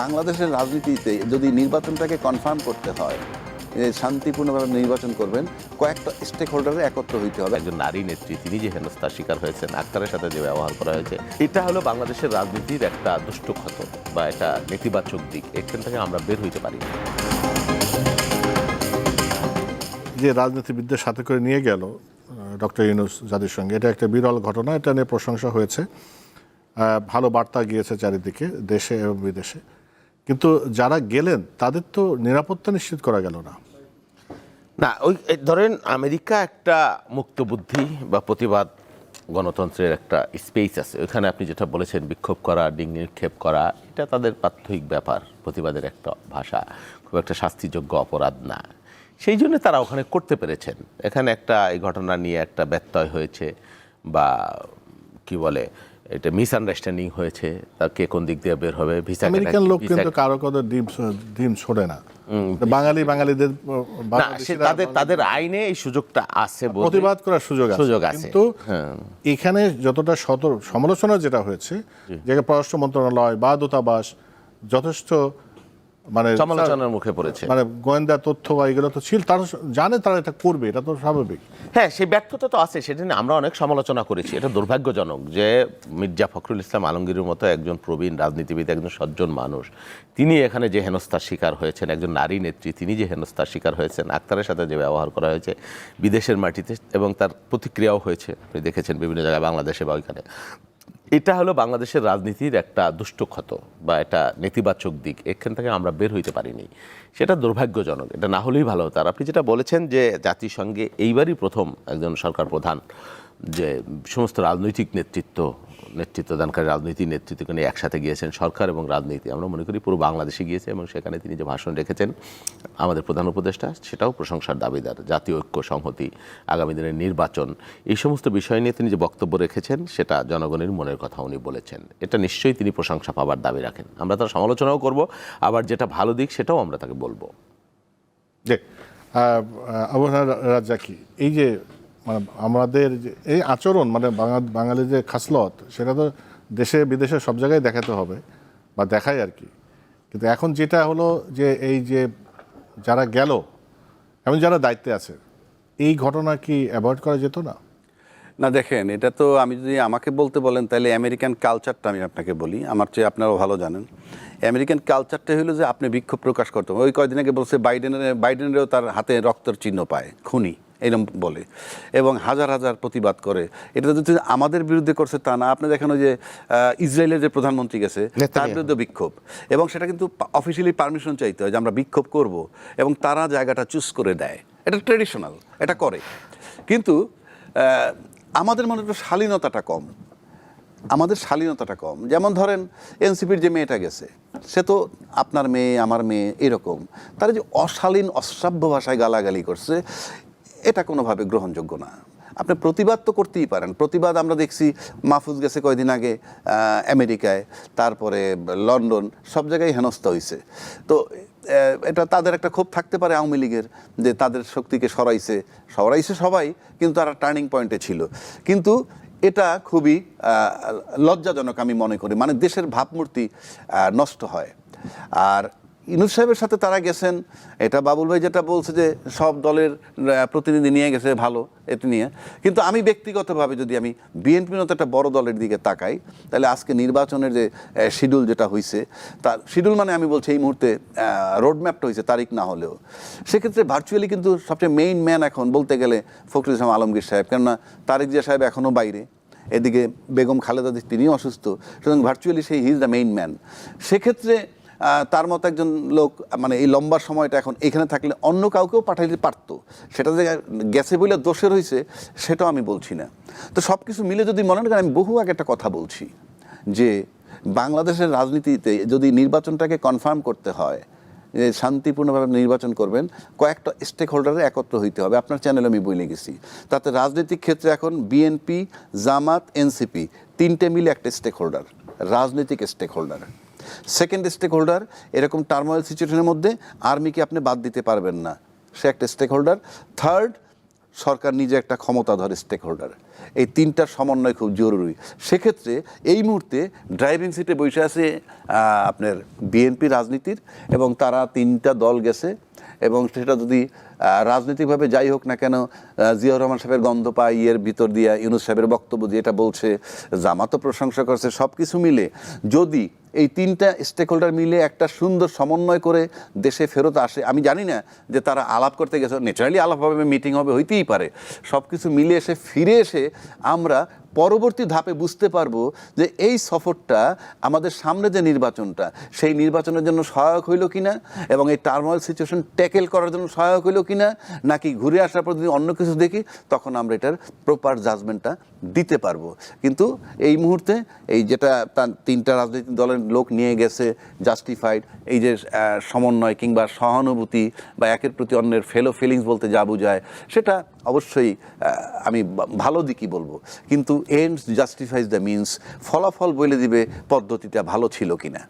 বাংলাদেশের রাজনীতিতে যদি নির্বাচনটাকে কনফার্ম করতে হয় শান্তিপূর্ণভাবে নির্বাচন করবেন কয়েকটা স্টেক হোল্ডারে একত্র হইতে হবে। একজন নারী নেত্রী তিনি যে হেনস্থার শিকার হয়েছেন আক্তারের সাথে যে ব্যবহার করা হয়েছে এটা হলো বাংলাদেশের রাজনীতির একটা দুষ্ট ক্ষত বা এটা নেতিবাচক দিক। এখান থেকে আমরা বের হইতে পারি। যে রাজনীতিবিদদের সাথে করে নিয়ে গেল ডক্টর ইউনুস যাদের সঙ্গে এটা একটা বিরল ঘটনা এটা নিয়ে প্রশংসা হয়েছে। ভালো বার্তা গিয়েছে চারিদিকে দেশে এবং বিদেশে। কিন্তু যারা গেলেন, তাদের তো নিরাপত্তা নিশ্চিত করা গেল না। না, ওই ধরেন আমেরিকা একটা মুক্ত বুদ্ধি বা প্রতিবাদ গণতন্ত্রের একটা স্পেস আছে। ওইখানে আপনি যেটা বলেছেন, বিক্ষোভ করা ডিং নিক্ষেপ করা, এটা তাদের প্রাত্যহিক ব্যাপার, প্রতিবাদের একটা ভাষা। খুব একটা শাস্তিযোগ্য অপরাধ না। সেই জন্য তারা ওখানে করতে পেরেছেন। এখানে একটা, এই ঘটনা নিয়ে একটা ব্যত্যয় হয়েছে বা কি বলে এটা মিসআন্ডারস্ট্যান্ডিং হয়েছে তা কে কোন দিক দিয়ে বের হবে ভিসা আমেরিকান লোক কিন্তু কারও কারও ডিম ডিম ছোড়ে না বাঙালি বাঙালিদের তাদের তাদের আইনে এই সুযোগটা আছে প্রতিবাদ করার সুযোগ আছে সুযোগ আছে। কিন্তু হ্যাঁ। এখানে যতটা সতর সমালোচনা যেটা হয়েছে যে পররাষ্ট্র মন্ত্রণালয় বা দূতাবাস যথেষ্ট মানে সমালোচনার মুখে পড়েছে। মানে গোয়েন্দা তথ্য বা এগুলো তো ছিল তারা জানে তারা এটা করবে এটা তো স্বাভাবিক। হ্যাঁ সেই ব্যর্থতা তো আছে সেটা নিয়ে আমরা অনেক সমালোচনা করেছি। এটা দুর্ভাগ্যজনক যে মির্জা ফখরুল ইসলাম আলমগীরের মতো একজন প্রবীণ রাজনীতিবিদ একজন সজ্জন মানুষ তিনি এখানে যে হেনস্থার শিকার হয়েছেন একজন নারী নেত্রী তিনি যে হেনস্থার শিকার হয়েছেন আক্তারের সাথে যে ব্যবহার করা হয়েছে বিদেশের মাটিতে এবং তার প্রতিক্রিয়াও হয়েছে। আপনি দেখেছেন বিভিন্ন জায়গায় বাংলাদেশে বা ওইখানে। এটা হলো বাংলাদেশের রাজনীতির একটা দুষ্ট ক্ষত বা এটা নেতিবাচক দিক। এখান থেকে আমরা বের হইতে পারিনি। সেটা দুর্ভাগ্যজনক। এটা না হলেই ভালো হতো। আর আপনি যেটা বলেছেন যে জাতিসংঘে এইবারই প্রথম একজন সরকার প্রধান যে সমস্ত রাজনৈতিক নেতৃত্ব, নেতৃত্বদানকারী রাজনৈতিক নেতৃত্ব নিয়ে একসাথে গিয়েছেন সরকার এবং রাজনীতি। আমরা মনে করি পুরো বাংলাদেশে গিয়েছে এবং সেখানে তিনি যে ভাষণ রেখেছেন, আমাদের প্রধান উপদেষ্টা, সেটাও প্রশংসার দাবিদার, জাতীয় ঐক্য, সংহতি, আগামী দিনের নির্বাচন। এই সমস্ত বিষয় নিয়ে তিনি যে বক্তব্য রেখেছেন, সেটা জনগণের মনের কথা উনি বলেছেন। এটা নিশ্চয়ই তিনি প্রশংসা পাবার দাবি রাখেন। আমরা তার সমালোচনাও করব, আবার যেটা ভালো দিক, সেটাও আমরা তাকে বলব। যে আবহাওয়া রাজ্জাকি এই যে মানে আমাদের এই আচরণ মানে বাঙা- বাঙালির যে খাসলত, সেটা তো দেশে, বিদেশে সব জায়গায় দেখাতে হবে বা দেখায় আর কি। কিন্তু এখন যেটা হলো যে এই যে যারা গেল এবং যারা দায়িত্বে আছে, এই ঘটনা কি অ্যাভয়েড করা যেত না? না, দেখেন, এটা তো আমি যদি আমাকে বলতে বলেন, তাহলে আমেরিকান কালচারটা আমি আপনাকে বলি। আমার চেয়ে আপনারাও ভালো জানেন। আমেরিকান কালচারটা হলো যে আপনি বিক্ষোভ প্রকাশ করতে। ওই কয়দিন আগে বলছে বাইডেনের, বাইডেনেরও তার হাতে রক্তের চিহ্ন পায়, খুনি। এরকম বলে। এবং হাজার হাজার প্রতিবাদ করে। এটা যদি আমাদের বিরুদ্ধে করছে তা না আপনি দেখেন ওই যে ইসরায়েলের যে প্রধানমন্ত্রী গেছে তার বিরুদ্ধে বিক্ষোভ। এবং সেটা কিন্তু অফিসিয়ালি পারমিশন চাইতে হয় যে আমরা বিক্ষোভ করব এবং তারা জায়গাটা চুজ করে দেয়। এটা ট্রেডিশনাল এটা করে। কিন্তু আমাদের মনে একটু শালীনতাটা কম। আমাদের শালীনতাটা কম। যেমন ধরেন এনসিপির যে মেয়েটা গেছে সে তো আপনার মেয়ে আমার মেয়ে এরকম। তারা যে অশালীন অশ্রাব্য ভাষায় গালাগালি করছে এটা কোনোভাবে গ্রহণযোগ্য না। আপনি প্রতিবাদ তো করতেই পারেন। প্রতিবাদ আমরা দেখছি, মাহফুজ গেছে কয়দিন আগে আমেরিকায়, তারপরে লন্ডন, সব জায়গায় হেনস্থা হয়েছে তো এটা তাদের একটা ক্ষোভ থাকতে পারে আওয়ামী লীগের, যে তাদের শক্তিকে সরাইছে। সরাইছে সবাই, কিন্তু তারা টার্নিং পয়েন্টে ছিল। কিন্তু এটা খুবই লজ্জাজনক আমি মনে করি। মানে দেশের ভাবমূর্তি নষ্ট হয়। আর ইনুস সাহেবের সাথে তারা গেছেন, এটা বাবুল ভাই যেটা বলছে যে সব দলের প্রতিনিধি নিয়ে গেছে, ভালো, এটা নিয়ে। কিন্তু আমি ব্যক্তিগতভাবে যদি আমি বিএনপির মতো একটা বড় দলের দিকে তাকাই, তাহলে আজকে নির্বাচনের যে শিডিউল যেটা হয়েছে তার শিডিউল মানে আমি বলছি এই মুহূর্তে রোডম্যাপটা হয়েছে তারিখ না হলেও। সেক্ষেত্রে ভার্চুয়ালি কিন্তু সবচেয়ে মেইন ম্যান এখন বলতে গেলে ফখরুল ইসলাম আলমগীর সাহেব, কেননা তারিক জিয়া সাহেব এখনও বাইরে। এদিকে বেগম খালেদা তিনিও অসুস্থ, সুতরাং ভার্চুয়ালি সেই হিজ দ্য মেইন ম্যান সেক্ষেত্রে তার মতো একজন লোক মানে এই লম্বা সময়টা এখন এখানে থাকলে অন্য কাউকেও পাঠাইতে পারতো। সেটা যে গেছে বলে দোষের হয়েছে সেটাও আমি বলছি না। তো সব কিছু মিলে যদি মনে করেন, আমি বহু আগে একটা কথা বলছি যে বাংলাদেশের রাজনীতিতে যদি নির্বাচনটাকে কনফার্ম করতে হয়, যে শান্তিপূর্ণভাবে নির্বাচন করবেন, কয়েকটা স্টেক হোল্ডারে একত্র হইতে হবে। আপনার চ্যানেলে আমি বলে গেছি তাতে রাজনৈতিক ক্ষেত্রে এখন বিএনপি জামাত এনসিপি তিনটে মিলে একটা স্টেক হোল্ডার রাজনৈতিক stake holder second stake holder এরকম টার্মোয়েল সিচুয়েশনের মধ্যে আর্মিকে আপনি বাদ দিতে পারবেন না। সে একটা স্টেক হোল্ডার থার্ড সরকার নিজে একটা ক্ষমতাধর স্টেক হোল্ডার এই তিনটার সমন্বয় খুব জরুরি। সেক্ষেত্রে এই মুহূর্তে ড্রাইভিং সিটে বসে আছে আপনার বিএনপি রাজনীতির এবং তারা তিনটা দল গেছে এবং সেটা যদি রাজনৈতিকভাবে যাই হোক না কেন জিয়াউর রহমান সাহেবের গন্ধ পায়, ইয়ের ভিতর দিয়ে ইউনুস সাহেবের বক্তব্য দিয়ে এটা বলছে, জামাতও প্রশংসা করছে সব কিছু মিলে যদি এই তিনটা স্টেক হোল্ডার মিলে একটা সুন্দর সমন্বয় করে দেশে ফেরত আসে। আমি জানি না যে তারা আলাপ করতে গেছে। ন্যাচারালি আলাপ হবে মিটিং হবে, হইতেই পারে। সব কিছু মিলে এসে ফিরে এসে আমরা পরবর্তী ধাপে বুঝতে পারব যে এই সফরটা আমাদের সামনে যে নির্বাচনটা, সেই নির্বাচনের জন্য সহায়ক হইল কিনা এবং এই টার্মোয়াল সিচুয়েশন ট্যাকেল করার জন্য সহায়ক হইল কিনা, নাকি ঘুরে আসার পর যদি অন্য কিছু দেখি, তখন আমরা এটার প্রপার জাজমেন্টটা দিতে পারব। কিন্তু এই মুহূর্তে এই যেটা তার তিনটা রাজনৈতিক দলের লোক নিয়ে গেছে জাস্টিফাইড এই যে সমন্বয় কিংবা সহানুভূতি বা একের প্রতি অন্যের ফেলো ফিলিংস বলতে যা বোঝায়, সেটা অবশ্যই আমি ভালো দিকই বলব। কিন্তু এন্ডস জাস্টিফাইজ দ্য মিনস ফলাফল বলে দিবে পদ্ধতিটা ভালো ছিল কিনা।